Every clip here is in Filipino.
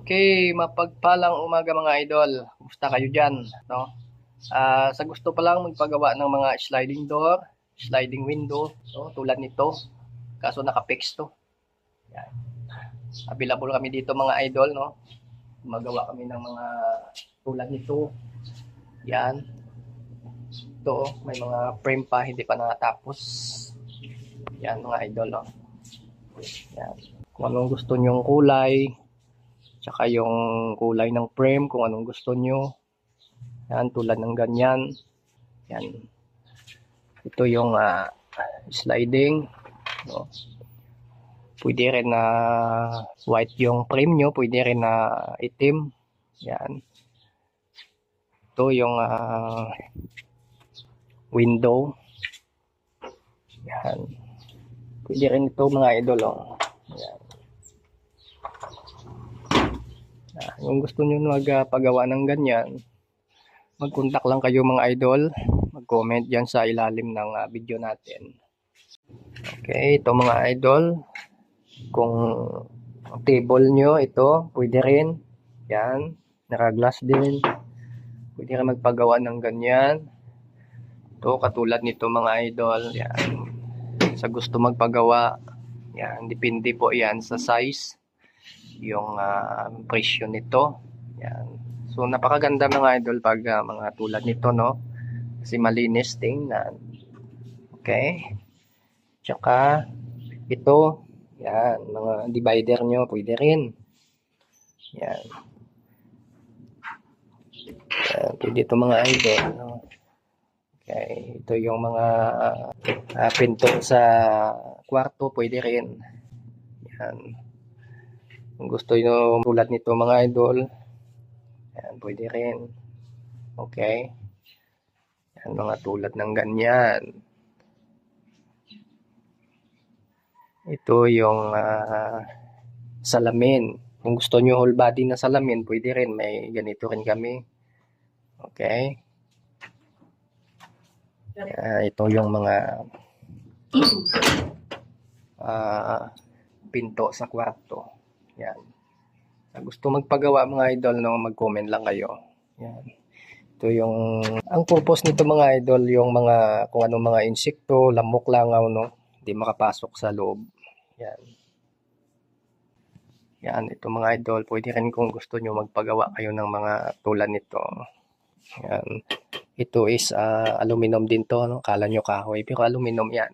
Okay, mapagpalang umaga mga idol. Kumusta kayo dyan? No? Ah, sa gusto pa lang magpagawa ng mga sliding door, sliding window, no? tulad nito. Kaso naka-fix to. Yan. Available kami dito mga idol, no? Magawa kami ng mga tulad nito. Yan. Ito, may mga frame pa, hindi pa nakatapos. Yan mga idol, no? Yan. Kung anong gusto nyong kulay, tsaka yung kulay ng frame, kung anong gusto nyo. Yan, tulad ng ganyan. Yan. Ito yung ah, sliding. No? Pwede rin na white yung frame nyo, pwede rin na itim. Yan. Ito yung ah, window. Yan. Pwede rin ito mga idol. Oh. Yan. Ah, kung gusto nyo magpagawa ng ganyan, mag-contact lang kayo mga idol. Mag-comment dyan sa ilalim ng ah, video natin. Okay, ito mga idol. Kung table nyo, ito, pwede rin. Yan, naka-glass din. Pwede rin magpagawa ng ganyan. Ito, katulad nito mga idol. Yan. Sa gusto magpagawa, yan, depende po yan sa size yung ah, presyo nito. Yan. So napakaganda mga idol pag ah, mga tulad nito no. Kasi malinis tingnan. Okay? Tsaka ito, yan, mga divider nyo, pwede rin. Yan. Yan, pwede ito mga idol. No? Okay, ito yung mga ah, pinto sa kwarto, pwede rin. Yan. Kung gusto nyo tulad nito mga idol, yan, pwede rin. Okay? Yan, mga tulad ng ganyan. Ito yung ah, salamin. Kung gusto nyo whole body na salamin, pwede rin. May ganito rin kami. Okay? Ah, ito yung mga ah, pinto sa kwarto. Yan. Sa gusto magpagawa mga idol, no, mag-comment lang kayo. Yan. Ito yung, ang purpose nito mga idol, yung mga, kung anong mga insekto, lamok langaw, no, hindi makapasok sa loob. Yan. Yan, ito mga idol, pwede rin kung gusto nyo magpagawa kayo ng mga tulad nito. Yan. Ito is ah, aluminum din to, no? Kala nyo kahoy, pero aluminum yan.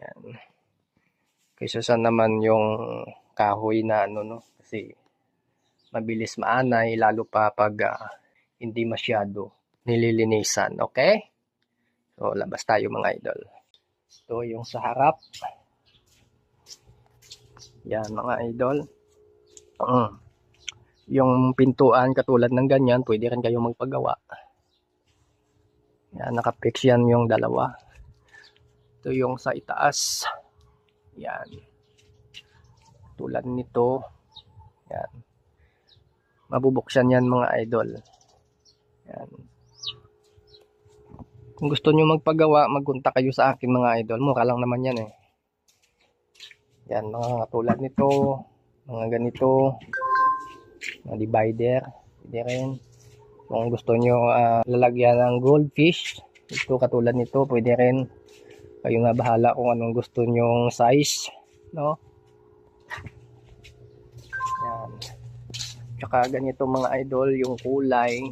Yan. Kaysa sa naman yung kahoy na ano, no? Kasi mabilis maanay, lalo pa pag ah, hindi masyado nililinisan. Okay? So, labas tayo mga idol. Ito yung sa harap. Yan mga idol. Mm. Yung pintuan katulad ng ganyan, pwede rin kayo magpagawa. Yan, nakapix yan yung dalawa. Ito yung sa itaas. Yan. Tulad nito. Yan. Mabubuksan yan mga idol. Yan. Kung gusto nyo magpagawa, magkunta kayo sa akin mga idol. Mura lang naman yan eh. Yan, mga tulad nito. Mga ganito. Mga divider. Pwede rin. Kung gusto nyo ah, lalagyan ng goldfish, ito katulad nito, pwede rin. Kayo nga bahala kung anong gusto nyong size. No? Yan. Tsaka ganito mga idol, yung kulay.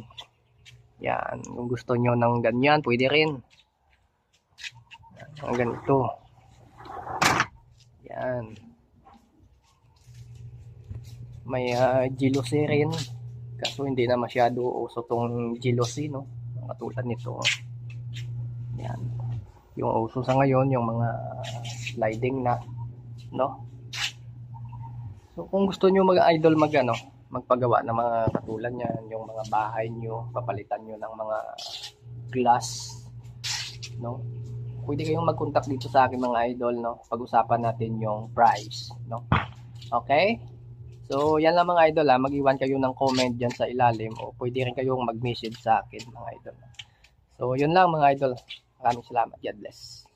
Yan. Kung gusto nyo ng ganyan, pwede rin. Ang ganito. Yan. May uh, jealousy rin. Kaso hindi na masyado uso tong jealousy, no? Katulad nito. Yan. Yung uso sa ngayon, yung mga sliding na, no? So, kung gusto nyo mag-idol mag, ano, magpagawa ng mga katulad niyan, yung mga bahay nyo, papalitan nyo ng mga glass, no? Pwede kayong mag-contact dito sa akin mga idol, no? Pag-usapan natin yung price, no? Okay? So, yan lang mga idol ha. Mag-iwan kayo ng comment dyan sa ilalim o pwede rin kayong mag-message sa akin mga idol. So, yun lang mga idol. Maraming salamat. God bless.